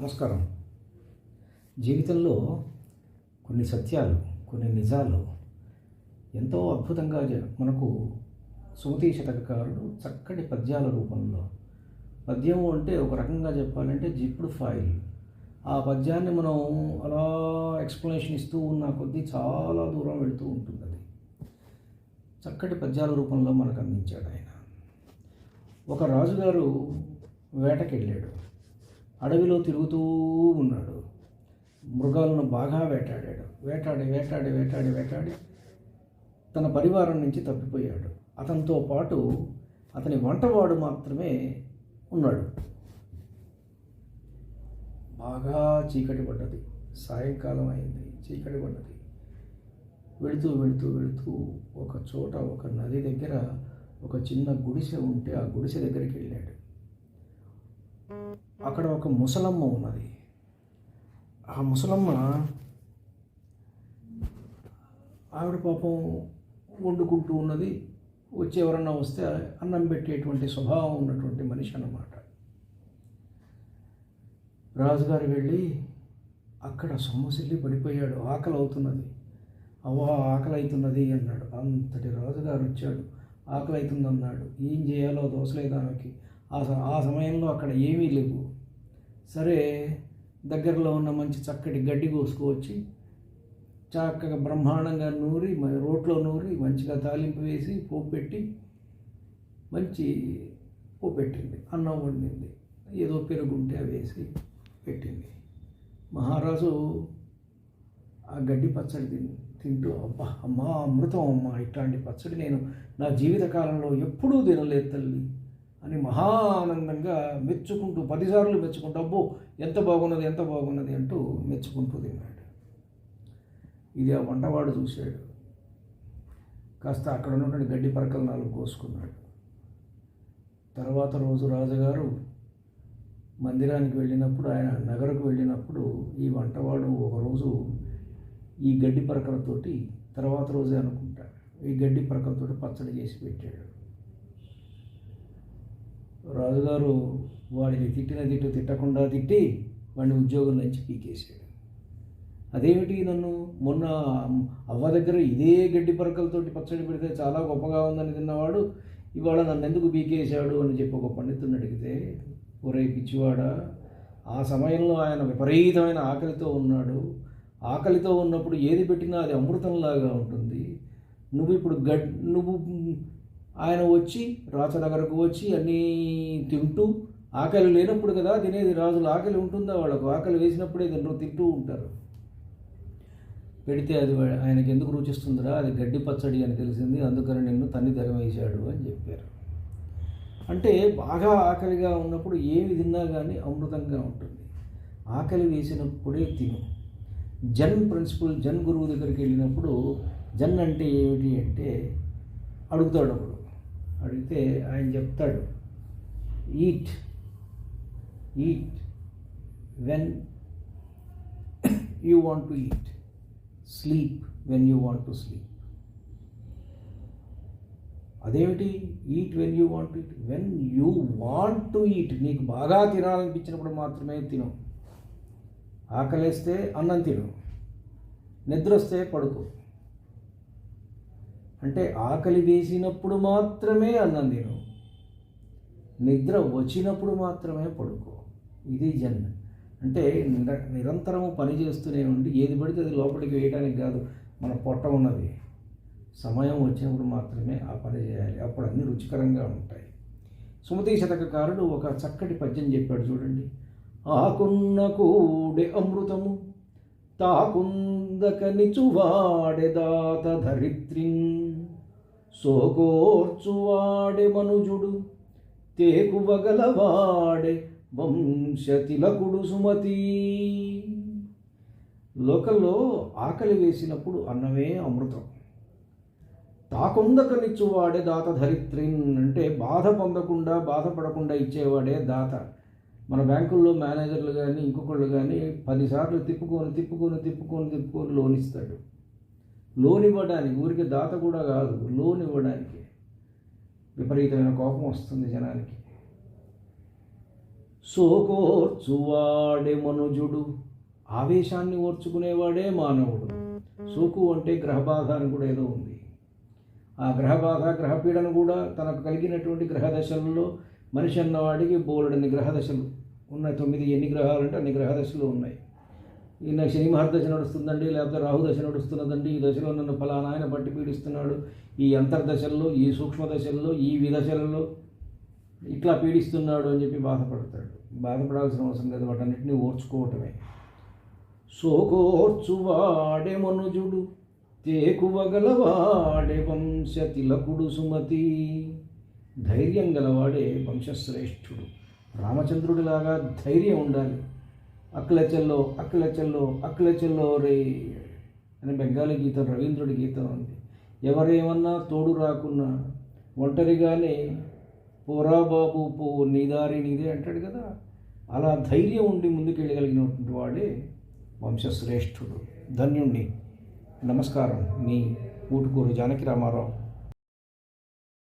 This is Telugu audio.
నమస్కారం. జీవితంలో కొన్ని సత్యాలు కొన్ని నిజాలు ఎంతో అద్భుతంగా మనకు సుమతి శతకారుడు చక్కటి పద్యాల రూపంలో. పద్యం అంటే ఒక రకంగా చెప్పాలంటే జిప్పుడు ఫైల్. ఆ పద్యాన్ని మనం అలా ఎక్స్ప్లెనేషన్ ఇస్తూ ఉన్న కొద్దీ చాలా దూరం వెళుతూ ఉంటుంది అది చక్కటి పద్యాల రూపంలో మనకు అందించాడు ఆయన. ఒక రాజుగారు వేటకెళ్ళాడు. అడవిలో తిరుగుతూ ఉన్నాడు. మృగాలను బాగా వేటాడాడు. వేటాడి వేటాడి వేటాడి వేటాడి తన పరివారం నుంచి తప్పిపోయాడు. అతనితో పాటు అతని వంటవాడు మాత్రమే ఉన్నాడు. బాగా చీకటి పడ్డది. సాయంకాలం అయింది. చీకటి పడ్డది. వెళుతూ వెళుతూ వెళుతూ ఒక చోట ఒక నది దగ్గర ఒక చిన్న గుడిసె ఉంటే ఆ గుడిసె దగ్గరికి వెళ్ళాడు. అక్కడ ఒక ముసలమ్మ ఉన్నది. ఆ ముసలమ్మ ఆవిడ పాపం వండుకుంటూ ఉన్నది. వచ్చి ఎవరన్నా వస్తే అన్నం పెట్టేటువంటి స్వభావం ఉన్నటువంటి మనిషి అన్నమాట. రాజుగారు వెళ్ళి అక్కడ సొమ్మసిల్లి పడిపోయాడు. ఆకలి అవుతున్నది అవ్వా ఆకలి అవుతున్నది అన్నాడు. అంతటి రాజుగారు వచ్చాడు. ఆకలి అవుతుంది అన్నాడు ఏం చేయాలో దోసలేదానికి ఆ ఆ సమయంలో అక్కడ ఏమీ లేవు. సరే దగ్గరలో ఉన్న మంచి చక్కటి గడ్డి కోసుకువచ్చి చక్కగా బ్రహ్మాండంగా నూరి మ- రోట్లో నూరి మంచిగా తాలింపు వేసి పోపు పెట్టి మంచి పోపు పెట్టింది. అన్నం వండింది. ఏదో పెరుగుంటే వేసి పెట్టింది. మహారాజు ఆ గడ్డి పచ్చడి తిని తింటూ అబ్బా అమ్మా అమృతం అమ్మా ఇట్లాంటి పచ్చడి నేను నా జీవిత కాలంలో ఎప్పుడూ తినలేదు తల్లి. అని మహా ఆనందంగా మెచ్చుకుంటూ పదిసార్లు మెచ్చుకుంటూ అబ్బో ఎంత బాగున్నది ఎంత బాగున్నది అంటూ మెచ్చుకుంటూ తిన్నాడు. ఇది ఆ వంటవాడు చూశాడు. కాస్త అక్కడ ఉన్నటువంటి గడ్డి పరకలు నాలుగు కోసుకున్నాడు. తర్వాత రోజు రాజుగారు మందిరానికి వెళ్ళినప్పుడు ఆయన నగరకు వెళ్ళినప్పుడు ఈ వంటవాడు ఒకరోజు ఈ గడ్డి పరకలతోటి తర్వాత రోజే అనుకుంటాడు ఈ గడ్డి పరకలతోటి పచ్చడి చేసి పెట్టాడు. రాజుగారు వాడిని తిట్టిన తిట్టు తిట్టకుండా తిట్టి వాడిని ఉద్యోగం నుంచి పీకేశాడు. అదేమిటి నన్ను మొన్న అవ్వ దగ్గర ఇదే గడ్డి పరకలతోటి పచ్చడి పెడితే చాలా గొప్పగా ఉందని తిన్నవాడు ఇవాళ నన్ను ఎందుకు బీకేశాడు అని చెప్పి ఒక పండితుని అడిగితే ఒరే పిచ్చివాడా ఆ సమయంలో ఆయన విపరీతమైన ఆకలితో ఉన్నాడు. ఆకలితో ఉన్నప్పుడు ఏది పెట్టినా అది అమృతంలాగా ఉంటుంది. నువ్వు ఇప్పుడు గడ్ నువ్వు ఆయన వచ్చి రాచనగరకు వచ్చి అన్నీ తింటూ ఆకలి లేనప్పుడు కదా తినేది. రాజులు ఆకలి ఉంటుందా? వాళ్ళకు ఆకలి వేసినప్పుడే తింటూ తింటూ ఉంటారు. పెడితే అది ఆయనకి ఎందుకు రుచిస్తుందిరా? అది గడ్డి పచ్చడి అని తెలిసింది. అందుకని నిన్ను తన్ని తరిమేశాడు అని చెప్పారు. అంటే బాగా ఆకలిగా ఉన్నప్పుడు ఏమి తిన్నా కానీ అమృతంగా ఉంటుంది. ఆకలి వేసినప్పుడే తిను. జన్ ప్రిన్సిపల్ జన్ గురువు దగ్గరికి వెళ్ళినప్పుడు జన్ అంటే ఏమిటి అంటే అడుగుతాడు అడిగితే ఆయన చెప్తాడు eat eat when you want to eat sleep when you want to sleep. అదేమిటి? Eat when you want to eat when you want to eat. నీకు బాగా తినాలనిపించినప్పుడు మాత్రమే తిను. ఆకలేస్తే అన్నం తిను. నిద్ర వస్తే పడుకో. అంటే ఆకలి వేసినప్పుడు మాత్రమే అన్నం తిను. నిద్ర వచ్చినప్పుడు మాత్రమే పడుకో. ఇది జన్ అంటే నిరంతరము పని చేస్తూనే ఉండి ఏది పడితే అది లోపలికి వేయడానికి కాదు మన పొట్ట ఉన్నది. సమయం వచ్చినప్పుడు మాత్రమే ఆ పని చేయాలి. అప్పుడు అన్నీ రుచికరంగా ఉంటాయి. సుమతి శతకకారుడు ఒక చక్కటి పద్యం చెప్పాడు చూడండి. ఆకున్న కూడే అమృతము తాకుందకని నిచువాడె దాత సోకోర్చువాడె మనుజుడు తేకువగలవాడె వంశతిలకుడు సుమతి. లోకల్లో ఆకలి వేసినప్పుడు అన్నమే అమృతం. తాకుందకనిచ్చువాడే దాత ధరిత్రిన్ అంటే బాధ పొందకుండా బాధపడకుండా ఇచ్చేవాడే దాత. మన బ్యాంకుల్లో మేనేజర్లు కానీ ఇంకొకళ్ళు కానీ పదిసార్లు తిప్పుకొని తిప్పుకొని తిప్పుకొని తిప్పుకొని లోన్ ఇస్తాడు. లోన్ ఇవ్వడానికి ఊరికి దాత కూడా కాదు లోన్ ఇవ్వడానికి విపరీతమైన కోపం వస్తుంది జనానికి. సోకోర్చువాడే మనుజుడు ఆవేశాన్ని ఓర్చుకునేవాడే మానవుడు. సోకు అంటే గ్రహబాధ అని కూడా ఏదో ఉంది. ఆ గ్రహబాధ గ్రహపీడను కూడా తనకు కలిగినటువంటి గ్రహదశలలో మనిషి అన్నవాడికి బోలెడన్ని గ్రహదశలు ఉన్నాయి తొమ్మిది ఎన్ని గ్రహాలు అంటే అన్ని గ్రహదశలు ఉన్నాయి. ఈయన శని మహర్దశ నడుస్తుందండి లేకపోతే రాహుదశ నడుస్తున్నదండి. ఈ దశలో నన్ను ఫలానా ఆయన పట్టి పీడిస్తున్నాడు. ఈ అంతర్దశల్లో ఈ సూక్ష్మ దశల్లో ఈ విదశలలో ఇట్లా పీడిస్తున్నాడు అని చెప్పి బాధపడతాడు. బాధపడాల్సిన అవసరం లేదు వాటన్నిటిని ఓర్చుకోవటమే. సోకోర్చువాడే మనుజుడు తేకువగలవాడే వంశ తిలకుడు సుమతి ధైర్యం గలవాడే వంశశ్రేష్ఠుడు. రామచంద్రుడిలాగా ధైర్యం ఉండాలి. అక్కలెచ్చల్లో అక్కలెచ్చల్లో అక్కలెచ్చల్లో రే అని బెంగాలీ గీతం రవీంద్రుడి గీతం ఉంది. ఎవరేమన్నా తోడు రాకున్నా ఒంటరిగానే పోరా బాబు పో నీదారి నీదే అంటాడు కదా. అలా ధైర్యం ఉండి ముందుకెళ్ళగలిగినటువంటి వాడే వంశశ్రేష్ఠుడు ధన్యుణ్ణి. నమస్కారం. మీ ఊటుకూరు జానకి రామారావు.